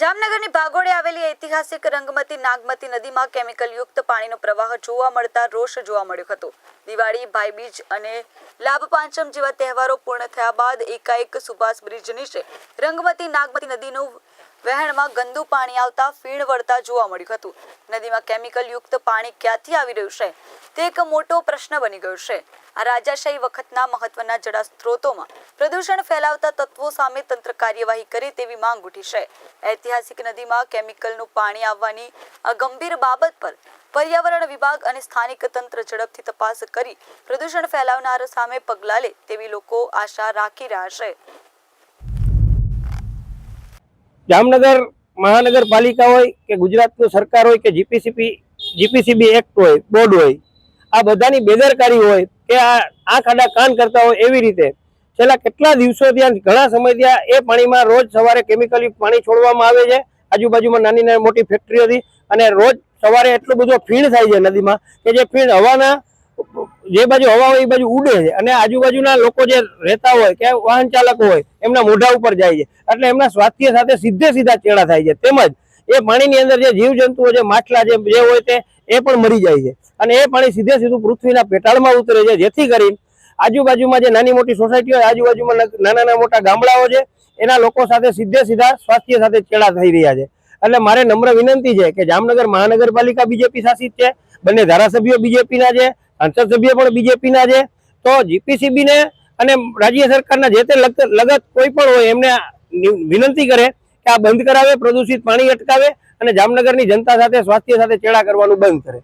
જામનગરની ભાગોળે આવેલી ઐતિહાસિક રંગમતી નાગમતી નદીમાં કેમિકલયુક્ત પાણીનો પ્રવાહ જોવા મળતા રોષ જોવા મળ્યો હતો. દિવાળી, ભાઈબીજ અને લાભ પાંચમ જેવા તહેવારો પૂર્ણ થયા બાદ એકાએક સુભાષ બ્રિજ નીચે રંગમતી નાગમતી નદીનું વહેણમાં ગંદુ પાણી આવતા ફીણ વળતા જોવા મળ્યું હતું. નદીમાં કેમિકલયુક્ત પાણી ક્યાંથી આવી રહ્યું છે? તે એક મોટો પ્રશ્ન બની ગયો છે. આ રાજાશાહી વખતના મહત્વના જળા સ્ત્રોતોમાં પ્રદૂષણ ફેલાવતા તત્વો સામે તંત્ર કાર્યવાહી કરે તેવી માંગ ઉઠી છે. ઐતિહાસિક નદીમાં કેમિકલનું પાણી આવવાની આ ગંભીર બાબત પર પર્યાવરણ વિભાગ અને સ્થાનિક તંત્ર ઝડપથી તપાસ કરી પ્રદૂષણ ફેલાવનાર સામે પગલાં લે તેવી લોકો આશા રાખી રહ્યા છે. જામનગર મહાનગરપાલિકા હોય કે ગુજરાતનું સરકાર હોય કે જીપીસીપી, જીપીસીબી એક્ટ હોય, બોર્ડ હોય, આ બધાની બેદરકારી હોય કે આ આંખ આડા કાન કરતા હોય એવી રીતે છેલ્લા કેટલા દિવસો ત્યાં, ઘણા સમય ત્યાં એ પાણીમાં રોજ સવારે કેમિકલી પાણી છોડવામાં આવે છે. આજુબાજુમાં નાની નાની મોટી ફેક્ટરીઓથી અને રોજ સવારે એટલું બધું ફીણ થાય છે નદીમાં કે જે ફીણ હવાના, જે બાજુ હવા હોય એ બાજુ ઉડે છે. અને આજુબાજુના લોકો જે રહેતા હોય, કે વાહન ચાલકો હોય, એમના મોઢા ઉપર જાય છે. એટલે એમના સ્વાસ્થ્ય સાથે સીધે સીધા ચેડા થાય છે. તેમજ એ પાણીની અંદર જે જીવજંતુઓ, જે માછલા જે જે હોય તે, એ પણ મરી જાય છે. અને એ પાણી સીધે સીધું પૃથ્વીના પેટાળમાં ઉતરે છે. જેથી કરીને આજુબાજુમાં જે નાની મોટી સોસાયટીઓ આજુબાજુમાં નાના નાના મોટા ગામડાઓ છે, એના લોકો સાથે સીધે સીધા સ્વાસ્થ્ય સાથે ચેડા થઈ રહ્યા છે. એટલે મારે નમ્ર વિનંતી છે કે જામનગર મહાનગરપાલિકા બીજેપી શાસિત છે, બંને ધારાસભ્યો બીજેપીના છે, સંસદ સભ્યો પણ બીજેપીના છે. તો જીપીસીબી ને અને રાજ્ય સરકારના જે તે લગત કોઈ પણ હોય, એમને વિનંતી કરે કે આ બંધ કરાવે, પ્રદૂષિત પાણી અટકાવે અને જામનગરની જનતા સાથે, સ્વાસ્થ્ય સાથે ચેડા કરવાનું બંધ કરે.